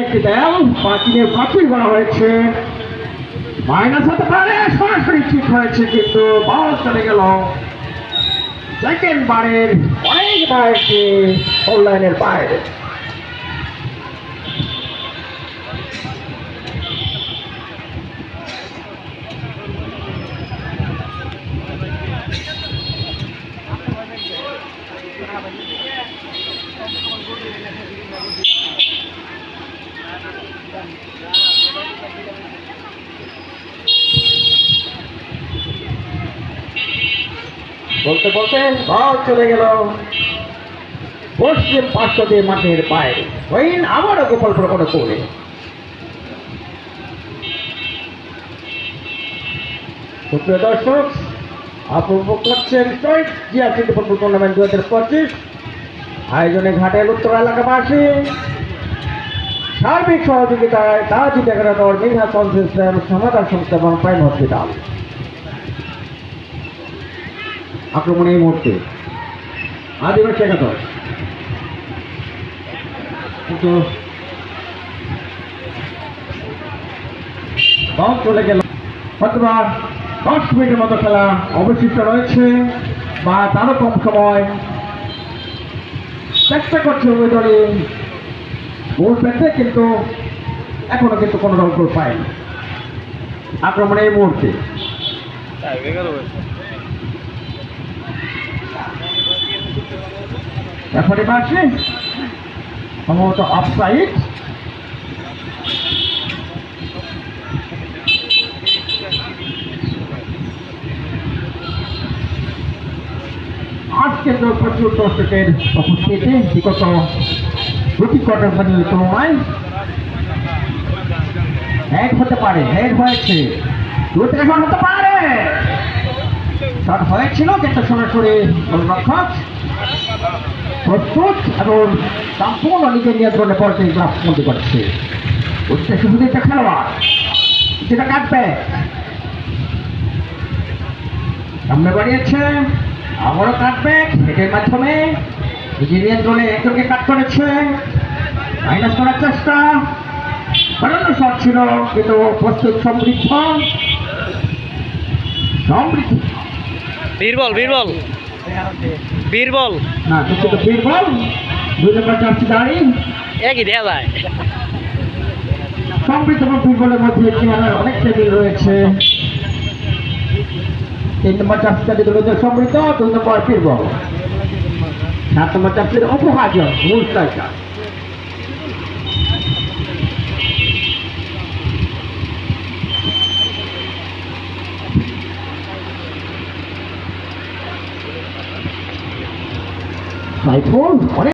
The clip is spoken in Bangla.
একটি দেয়াল হয়েছে। মাইনাস হতে পারে, সরাসরি ঠিক হয়েছে, কিন্তু বল চলে গেল। সেকেন্ড বারের অনেক অনলাইনের বাইরে। বলতে বলতে বল চলে গেল। পশ্চিম পার্শ্বদে মাঠের বাইরে। ওইন আবারও গোপাল প্রকট করে সুপ্রিয় দর্শক অপূর্ব করছেন জিয়া টুর্নামেন্ট দু হাজার পঁচিশ। আয়োজনে ঘাটের উত্তর এলাকাবাসী সার্বিক সহযোগিতায় তাজ এগারোদর মিনহা সংশ্লিষ্ট সমাধান সংস্থা এবং প্রাইম হসপিটাল। আক্রমণ এই মুহূর্তে। আদিবাসী একাদশ। কিন্তু দল চলে গেল অথবা দশ মিনিটের মতো খেলা অবশিষ্ট রয়েছে বা তারও কম সময়। চেষ্টা করছে ওই দলে গোল পেতে কিন্তু এখনও কিন্তু কোনো দল গোল পায়নি। আক্রমণ এই মুহূর্তে। রেফারি মারছে সম্ভবত অফসাইড আজকে তো প্রচুর দর্শকের উপস্থিতি বিগত দুটি কোয়ার্টার ফাইনালের তুলনায় হেড হতে পারে হেড হয়েছে। দু থেকে শট হতে পারে। শট হয়েছিল কিন্তু সরাসরি গোলরক্ষক প্রস্তুত এবং সম্পূর্ণ নিজের নিয়ন্ত্রণে পড়তে গ্লাস বন্দি করছে। উদ্দেশ্য শুধু একটা খেলোয়াড়। যেটা কাটবে সামনে বাড়িয়েছে, আবারও কাটবে হেডের মাধ্যমে। নিজের নিয়ন্ত্রণে একজনকে কাট করেছে। মাইনাস করার চেষ্টা। বাড়ানো শট ছিল কিন্তু প্রস্তুত সমৃদ্ধ। সমৃদ্ধ। বীরবল বীরবল। বীরবল। না দুঃখিত বীরবল। দুই নম্বর চারটি দাঁড়ি একই যায়। সমৃদ্ধ এবং বীরবলের মধ্যে চেহারার অনেক টেবিল রয়েছে। তিন নম্বর চারটি দাঁড়ি সমৃদ্ধ দুই নম্বর বীরবল। সাত নম্বর চারটির অপহাজন সাইফুল অনেক